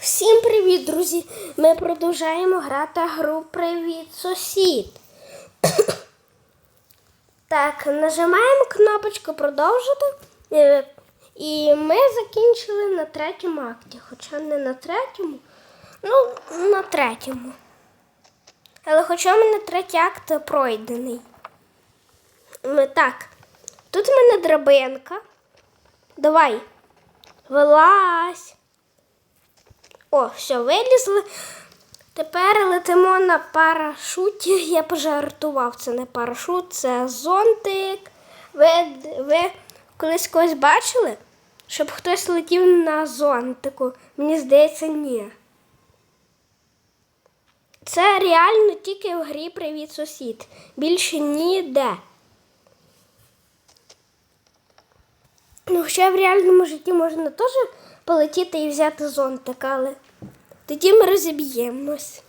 Всім привіт, друзі! Ми продовжуємо грати гру Привіт сусід. так, нажимаємо кнопочку продовжити. Е, І ми закінчили на третьому акті. Хоча не на третьому, ну, на третьому. Але хоча в мене третій акт пройдений. Так, тут в мене драбинка. Давай. Вилазь. О, все, вилізли. Тепер летимо на парашуті. Я пожартував, це не парашут, це зонтик. Ви, ви колись когось бачили? Щоб хтось летів на зонтику. Мені здається, ні. Це реально тільки в грі Привіт сусід. Більше ніде. Ну, ще в реальному житті можна теж полетіти і взяти зонтик, але тоді ми розіб'ємось.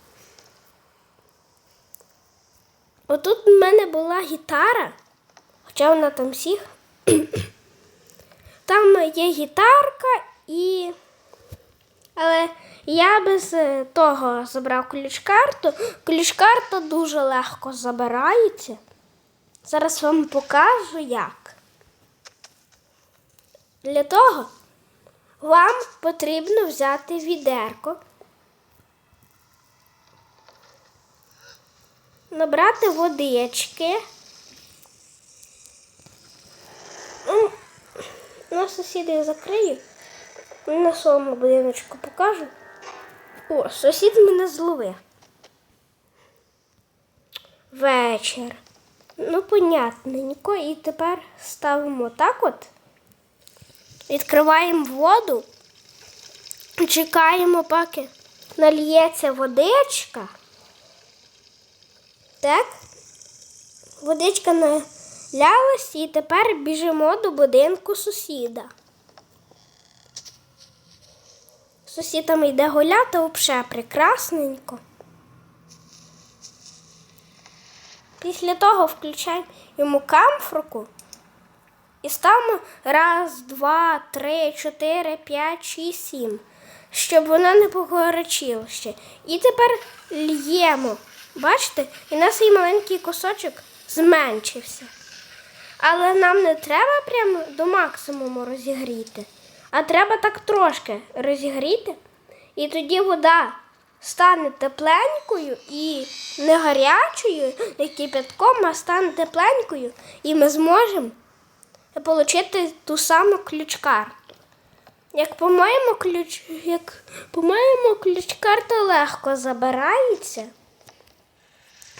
Отут в мене була гітара, хоча вона там всіх. Там є гітарка і. Але я без е, того забрав ключ-карту. Ключ-карта дуже легко забирається. Зараз вам покажу як. Для того вам потрібно взяти відерко, набрати водички. Ну, на сусіда я закрию. На своєму будиночку покажу. О, сусід мене зловив. Вечір. Ну, понятненько. І тепер ставимо так от. Відкриваємо воду, чекаємо, поки нальється водичка. Так. Водичка налялась і тепер біжимо до будинку сусіда. Сусід йде гуляти взагалі прекрасненько. Після того включаємо йому камфорку. І ставимо раз, два, три, чотири, п'ять, шість, сім, щоб вона не погорячила ще. І тепер л'ємо. Бачите? І у нас і маленький кусочок зменшився. Але нам не треба прямо до максимуму розігріти, а треба так трошки розігріти. І тоді вода стане тепленькою і не гарячою, не кипятком, а стане тепленькою, і ми зможемо отримати ту саму ключ-карту. Як по-моєму, ключ, як по-моєму, ключ-карта легко забирається.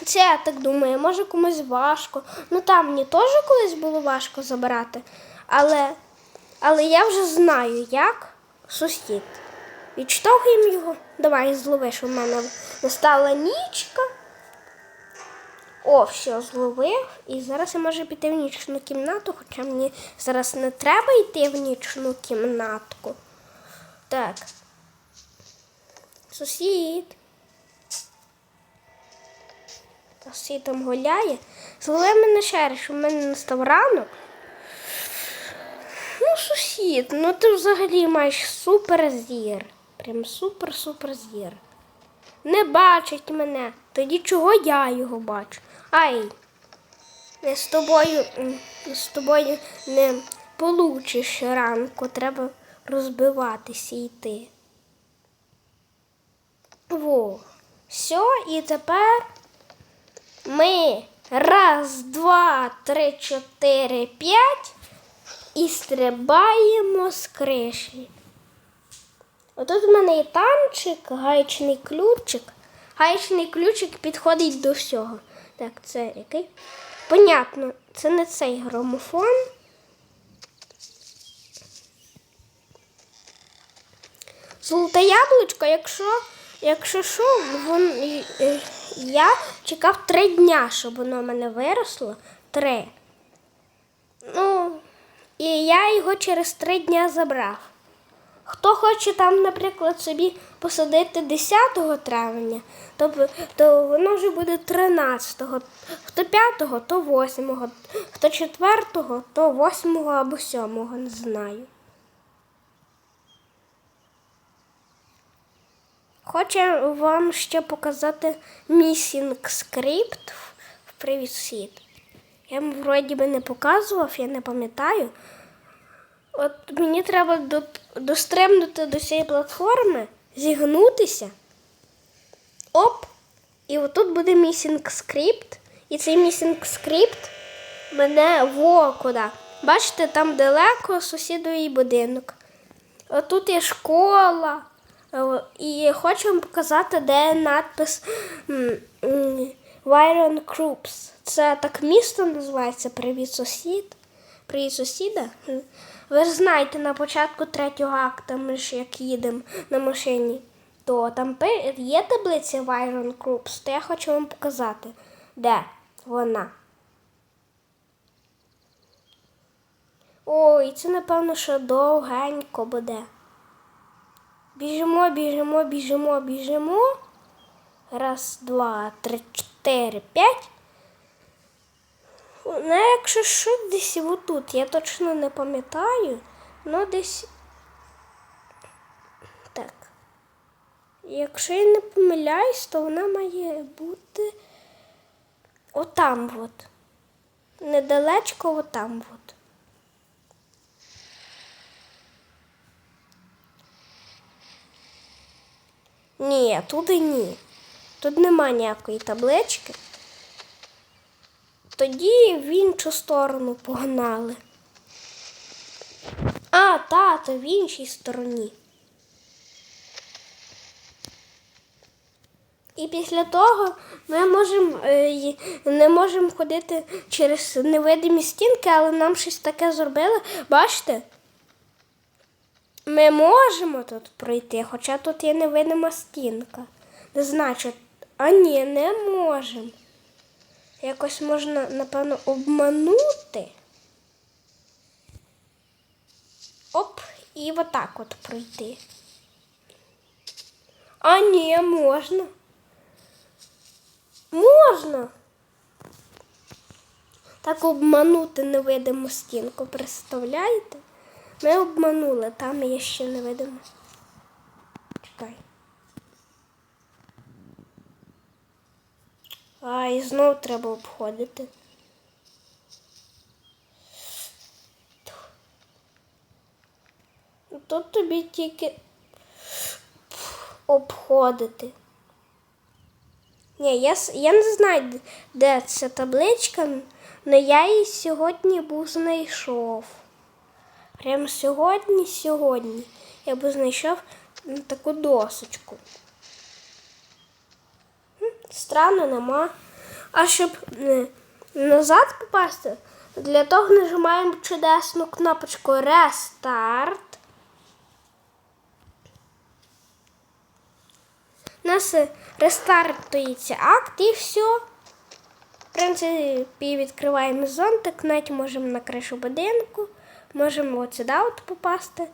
Це я так думаю, може комусь важко. Ну там мені теж колись було важко забрати. Але, але я вже знаю, як сусід. Відштовхуємо його. Давай зловиш у мене настала нічка. О, все, зловив. І зараз я можу піти в нічну кімнату, хоча мені зараз не треба йти в нічну кімнатку. Так. Сусід. Сусід там гуляє. Зловив мене ще раз, в мене настав ранок. Ну, сусід, ну ти взагалі маєш суперзір. Прям супер-супер зір. Не бачить мене. Тоді чого я його бачу? Ай, не з тобою, з тобою не получиш ранку, треба розбиватися і йти. Во. Все, і тепер ми раз, два, три, чотири, п'ять і стрибаємо з криші. Отут в мене є танчик, гаєчний ключик. Гаєчний ключик підходить до всього. Так, це який? Понятно, це не цей грамофон. Золоте яблучко, якщо, якщо що, вон, е, я чекав три дня, щоб воно в мене виросло. Три. Ну, і я його через три дня забрав. Хто хоче там, наприклад, собі посадити 10 травня, то, то воно вже буде 13-го. Хто 5-го, то 8-го. Хто 4-го, то 8-го або 7-го, не знаю. Хочу вам ще показати місінг скрипт в Привіт світ. Я вам вроді би не показував, я не пам'ятаю. От мені треба до, достремнути до цієї платформи, зігнутися. Оп! І отут буде місінг скрипт. І цей місінг скрипт мене во куди. Бачите, там далеко сусідовий будинок. Отут є школа. І хочу вам показати, де надпис Вайрон Крупс. Це так місто називається Привіт сусід. Привіт сусіда. Ви ж знаєте, на початку третього акта ми ж як їдемо на машині, то там є таблиця Вайрон Крупс, то я хочу вам показати, де вона. Ой, це напевно, що довгенько буде. Біжимо, біжимо, біжимо, біжимо. Раз, два, три, чотири, п'ять. Ну, якщо що, десь отут, я точно не пам'ятаю, ну десь. Так. Якщо я не помиляюсь, то вона має бути отам от. Недалечко отам от. Ні, туди ні. Тут нема ніякої таблички. Тоді в іншу сторону погнали. А, тато, в іншій стороні. І після того ми можемо е, не можемо ходити через невидимі стінки, але нам щось таке зробили. Бачите? Ми можемо тут пройти, хоча тут є невидима стінка. Не значить, а ні, не можемо. Якось можна, напевно, обманути. Оп, і отак от пройти. А ні, можна. Можна. Так обманути невидиму стінку, представляєте? Ми обманули, там є ще невидимо. Чекай. А, і знову треба обходити. Тут тобі тільки обходити. Ні, я, я не знаю, де ця табличка, але я її сьогодні був знайшов. Прямо сьогодні, сьогодні я би знайшов таку досочку. Странно, нема. А щоб е, назад попасти, для того нажимаємо чудесну кнопочку Рестарт. У нас рестартується акт і все. В принципі, відкриваємо зонтик, навіть можемо на кришу будинку, можемо от сюди от попасти.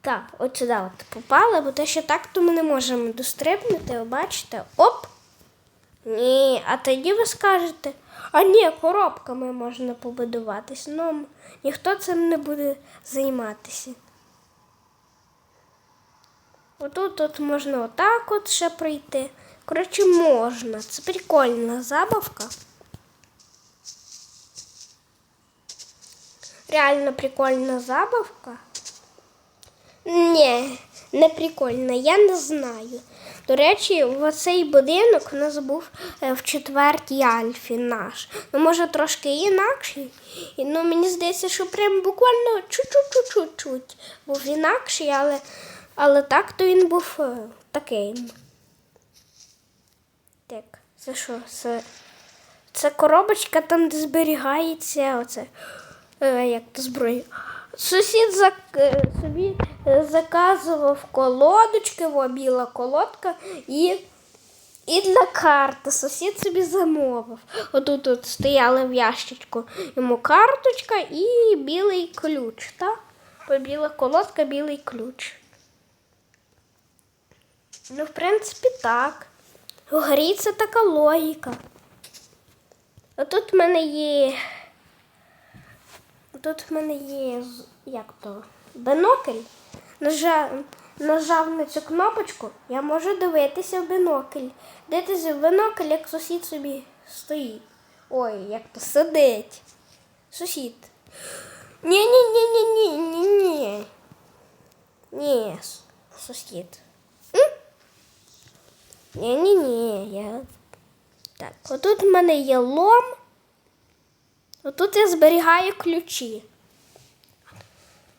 Так, от сюди от попали, бо те, що так, то ми не можемо дострибнути, бачите? Оп! Ні, а тоді ви скажете, а ні, коробками можна побудуватись. Ну, ніхто цим не буде займатися. Отут тут можна отак от ще пройти. Коротше, можна. Це прикольна забавка. Реально прикольна забавка. Ні, не прикольна, я не знаю. До речі, цей будинок у нас був е, в четвертій альфі наш. Ну, може, трошки інакший. Ну, мені здається, що прям буквально чуть-чуть-чуть був інакший, але, але так то він був е, таким. Так, це що? Це, це коробочка там, де зберігається оце, е, як то зброя. Сусід зак, е, собі е, заказував колодочки, во біла колодка і, і для карти. Сусід собі замовив. Отут тут стояли в ящичку йому карточка і білий ключ, так? біла колодка, білий ключ. Ну, в принципі, так. У грі це така логіка. А тут в мене є. Тут в мене є як то? Бинокль. Нажав, нажав на цю кнопочку, я можу дивитися в бінокль. Дивитися в бінокль, як сусід собі стоїть. Ой, як то сидить. Сусід. ні ні сусід. ні ні ні я. Так, отут в мене є лом. Отут я зберігаю ключі.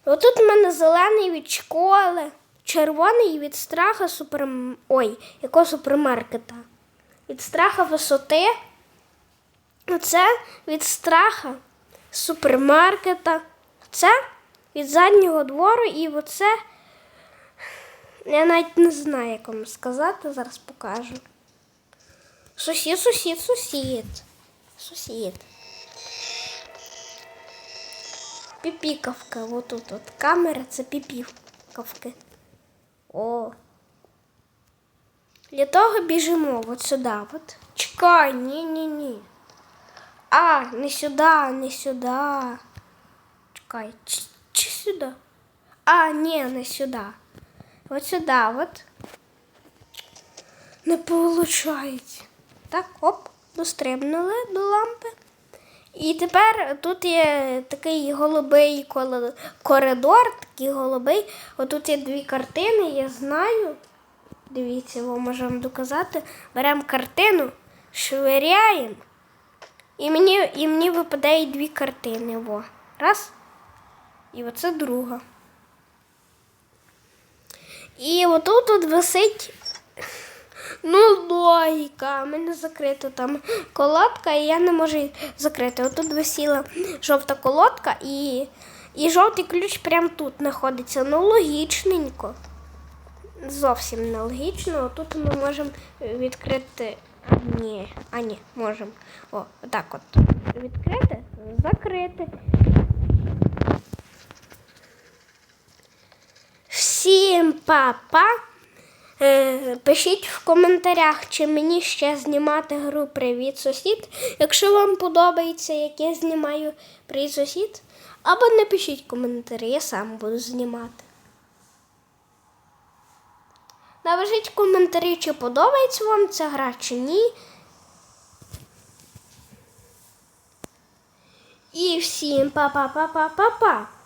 Отут в мене зелений від школи, червоний від страха супер... Ой, якого супермаркета. Від страха висоти. Оце від страха супермаркета. Це від заднього двору і оце. Я навіть не знаю, як вам сказати, зараз покажу. Сусід, сусід, сусід. Сусід. Піпікавка. Отут от камера це піпікавки. О. Для того біжимо от сюди. От. Чекай, ні, ні, ні. А, не сюди, не сюди. Чекай, чи, чи сюди? А, ні, не сюди. От сюди, от. Не виходить. Так, оп, дострибнули до лампи. І тепер тут є такий голубий коридор, такий голубий. Отут є дві картини, я знаю. Дивіться, можу вам доказати. Беремо картину, швиряємо. І мені, і мені випадає дві картини. Во. Раз. І оце друга. І отут тут висить Ну, логіка. У мене закрита там колодка, і я не можу її закрити. Отут висіла жовта колодка і, і жовтий ключ прямо тут знаходиться. Ну, логічненько. Зовсім нелогічно. Отут ми можемо відкрити. Ні, а ні, можемо. О, отак от. Відкрити, закрити. Всім па-па! Е, Пишіть в коментарях, чи мені ще знімати гру Привіт сусід. Якщо вам подобається, як я знімаю Привіт сусід. Або напишіть коментарі, я сам буду знімати. Напишіть в коментарі, чи подобається вам ця гра, чи ні. І всім па-па-па-па-па-па.